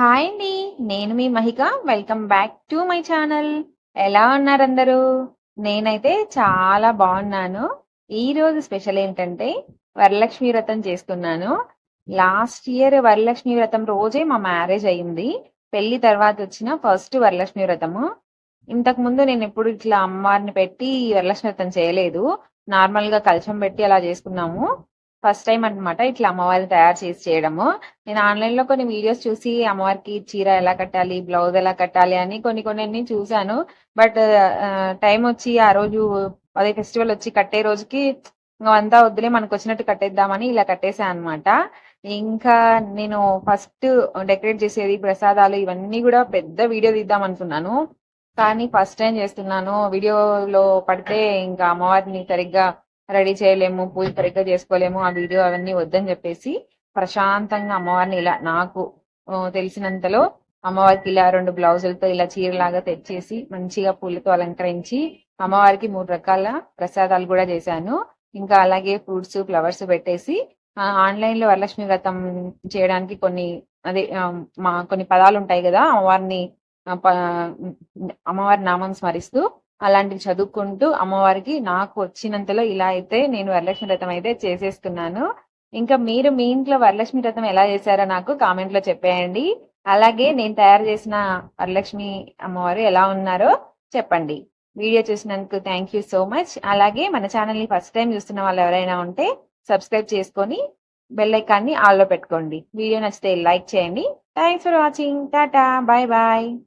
Hi అండి. నేను మీ Mahika. Welcome back to my channel. ఎలా ఉన్నారందరూ? నేనైతే చాలా బాగున్నాను. ఈరోజు స్పెషల్ ఏంటంటే వరలక్ష్మి వ్రతం చేస్తున్నాను. లాస్ట్ ఇయర్ వరలక్ష్మి వ్రతం రోజే మా మ్యారేజ్ అయింది. పెళ్ళి తర్వాత వచ్చిన ఫస్ట్ వరలక్ష్మి వ్రతము. ఇంతకు ముందు నేను ఎప్పుడు ఇట్లా అమ్మవారిని పెట్టి వరలక్ష్మి వ్రతం చేయలేదు. నార్మల్గా కలశం పెట్టి అలా చేసుకున్నాము. ఫస్ట్ టైం అన్నమాట ఇట్లా అమ్మవారిని తయారు చేసి చేయడము. నేను ఆన్లైన్లో కొన్ని వీడియోస్ చూసి అమ్మవారికి చీర ఎలా కట్టాలి, బ్లౌజ్ ఎలా కట్టాలి అని కొన్ని కొన్ని చూసాను. బట్ టైం వచ్చి ఆ రోజు అదే ఫెస్టివల్ వచ్చి కట్టే రోజుకి ఇంకా అంతా వద్దులే మనకు వచ్చినట్టు కట్టేద్దామని ఇలా కట్టేసా అనమాట ఇంకా నేను ఫస్ట్ డెకరేట్ చేసేది ప్రసాదాలు ఇవన్నీ కూడా పెద్ద వీడియో తీద్దాం అనుకున్నాను. కానీ ఫస్ట్ టైం చేస్తున్నాను. వీడియోలో పడితే ఇంకా అమ్మవారిని సరిగ్గా రెడీ చేయలేము, పూజ సరిగ్గా చేసుకోలేము. ఆ వీడియో అవన్నీ వద్దని చెప్పేసి ప్రశాంతంగా అమ్మవారిని ఇలా నాకు తెలిసినంతలో అమ్మవారికి ఇలా రెండు బ్లౌజులతో ఇలా చీరలాగా తెచ్చేసి మంచిగా పూలతో అలంకరించి అమ్మవారికి మూడు రకాల ప్రసాదాలు కూడా చేశాను. ఇంకా అలాగే ఫ్రూట్స్, ఫ్లవర్స్ పెట్టేసి ఆన్లైన్లో వరలక్ష్మి వ్రతం చేయడానికి కొన్ని అదే మా కొన్ని పదాలు ఉంటాయి కదా! అమ్మవారిని అమ్మవారి నామం స్మరిస్తూ అలాంటివి చదువుకుంటూ అమ్మవారికి నాకు వచ్చినంతలో ఇలా అయితే నేను వరలక్ష్మి వ్రతం అయితే చేసేస్తున్నాను. ఇంకా మీరు మీ ఇంట్లో వరలక్ష్మి వ్రతం ఎలా చేశారో నాకు కామెంట్లో చెప్పేయండి. అలాగే నేను తయారు చేసిన వరలక్ష్మి అమ్మవారు ఎలా ఉన్నారో చెప్పండి. వీడియో చూసినందుకు థ్యాంక్ యూ సో మచ్. అలాగే మన ఛానల్ని ఫస్ట్ టైం చూస్తున్న వాళ్ళు ఎవరైనా ఉంటే సబ్స్క్రైబ్ చేసుకొని బెల్ ఐకాన్ని ఆల్లో పెట్టుకోండి. వీడియో నచ్చితే లైక్ చేయండి. Thanks for watching. Tata. Bye bye